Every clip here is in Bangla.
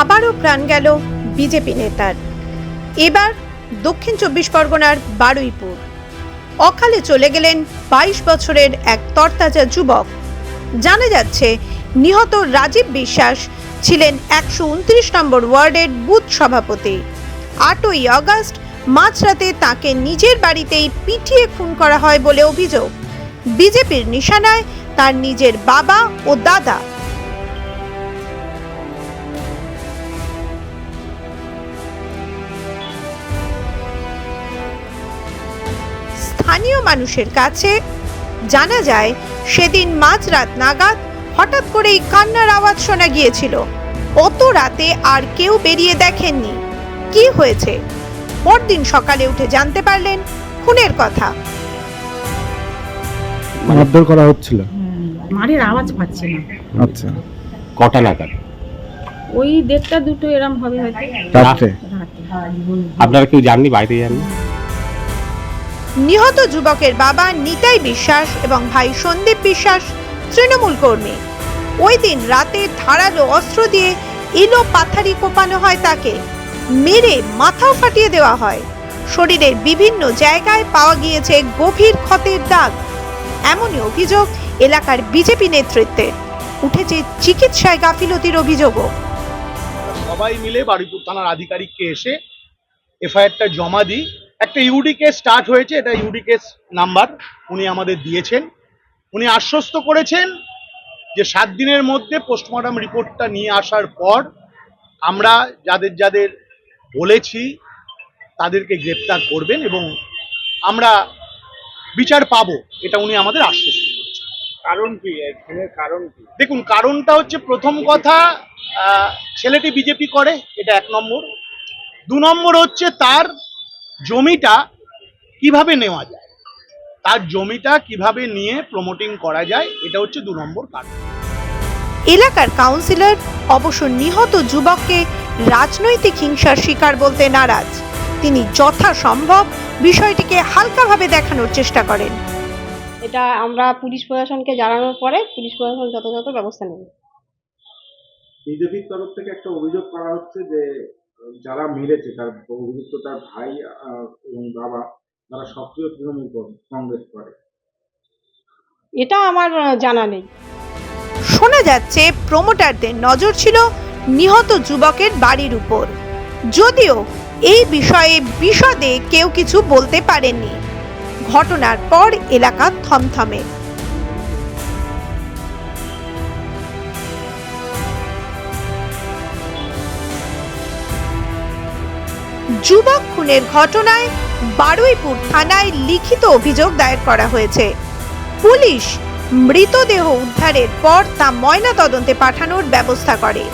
আবারও প্রাণ গেল বিজেপি নেতার। এবার দক্ষিণ চব্বিশ পরগনার বারুইপুর। অকালে চলে গেলেন বাইশ বছরের এক তরতাজা যুবক। জানা যাচ্ছে, নিহত রাজীব বিশ্বাস ছিলেন একশো উনত্রিশ নম্বর ওয়ার্ডের বুথ সভাপতি। আটই আগস্ট মাঝরাতে তাকে নিজের বাড়িতেই পিটিয়ে খুন করা হয় বলে অভিযোগ। বিজেপির নিশানায় তার নিজের বাবা ও দাদা স্থানীয় মানুষের কাছে জানা যায় সেদিন মাঝরাত নাগাদ হঠাৎ করেই কান্নার আওয়াজ শোনা গিয়েছিল। অত রাতে আর কেউ বেরিয়ে দেখেননি। কি হয়েছে? পরদিন সকালে উঠে জানতে পারলেন খুনের কথা। মারধর করা হচ্ছিল? মারের আওয়াজ পাচ্ছি না। আচ্ছা। কটা নাগাদ? ওই দেড়টা দুটো এরম হবে হয়তো। রাত্রে? রাতে। আপনারা কেউ জাননি বাইরে যাননি? নিহত যুবকের বাবা নিতাই বিশ্বাস এবং ভাই সন্দীপ বিশ্বাস, তৃণমূল কর্মী। ওই দিন রাতে ধারালো অস্ত্র দিয়ে এলো পাথারি কোপানো হয় তাকে। মেরে মাথাও ফাটিয়ে দেওয়া হয়। শরীরের বিভিন্ন জায়গায় পাওয়া গিয়েছে গভীর ক্ষতের দাগ। এমনই অভিযোগ এলাকার বিজেপি নেতৃত্বে উঠেছে চিকিৎসায় গাফিলতির অভিযোগও। সবাই মিলে বারুইপুর থানার আধিকারিককে এসে এফআইআরটা জমা দিই। একটা ইউডি কেস স্টার্ট হয়েছে এটা ইউডি কেস নাম্বার উনি আমাদের দিয়েছেন। উনি আশ্বস্ত করেছেন যে সাত দিনের মধ্যে পোস্টমর্টম রিপোর্টটা নিয়ে আসার পর আমরা যাদের যাদের বলেছি তাদেরকে গ্রেপ্তার করবেন এবং আমরা বিচার পাবো এটা উনি আমাদের আশ্বস্ত করেছেন। কারণ কি? কারণ কি? দেখুন কারণটা হচ্ছে প্রথম কথা ছেলেটি বিজেপি করে এটা এক নম্বর। দু নম্বর হচ্ছে তার জমিটা কীভাবে নেওয়া যায়? তার জমিটা কীভাবে নিয়ে প্রমোটিং করা যায়? এটা হচ্ছে দু নম্বর কারণ। এলাকার কাউন্সিলর অবশ্য নিহত যুবককে রাজনৈতিক হিংসার শিকার বলতে নারাজ। তিনি যথাসম্ভব বিষয়টিকে হালকাভাবে দেখানোর চেষ্টা করেন। এটা আমরা পুলিশ প্রশাসনকে জানানোর পরে পুলিশ প্রশাসন যথাযথ ব্যবস্থা নেবে। বিজেপির তরফ থেকে একটা অভিযোগ করা হচ্ছে যে যারা মেরেছে তার অভিযুক্ত তার ভাই এবং বাবা তারা সক্রিয় তৃণমূল কংগ্রেস করে। এটা আমার জানা নেই। শোনা যাচ্ছে প্রমোটারদের নজর ছিল নিহত যুবকের বাড়ির উপর। যদিও এই বিষয়ে বিশদে কেউ কিছু বলতে পারেননি। ঘটনার পর এলাকা থমথমে। যুবক খুনের ঘটনায় বারুইপুর থানায় লিখিত অভিযোগ দায়ের করা হয়েছে। পুলিশ মৃতদেহ উদ্ধারের পর তা ময়না তদন্তে পাঠানোর ব্যবস্থা করে।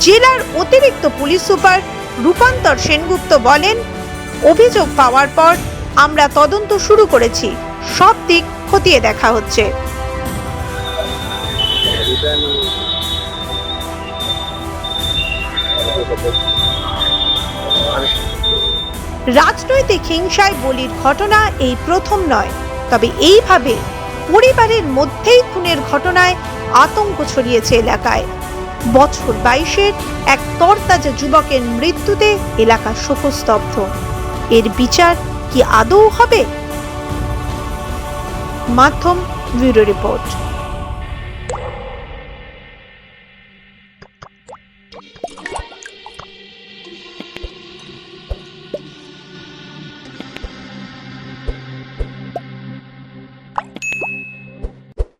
জেলার অতিরিক্ত পুলিশ সুপার রূপান্তর সেনগুপ্ত বলেন, অভিযোগ পাওয়ার পর আমরা তদন্ত শুরু করেছি। সব দিক খতিয়ে দেখা হচ্ছে। রাজনৈতিক হিংসায় বলির ঘটনা এই প্রথম নয়। তবে এইভাবে পরিবারের মধ্যেই খুনের ঘটনায় আতঙ্ক ছড়িয়েছে এলাকায়। বছর বাইশের এক তরতাজা যুবকের মৃত্যুতে এলাকা শোকস্তব্ধ। এর বিচার কি আদৌ হবে? মাধ্যম ব্যুরো রিপোর্ট।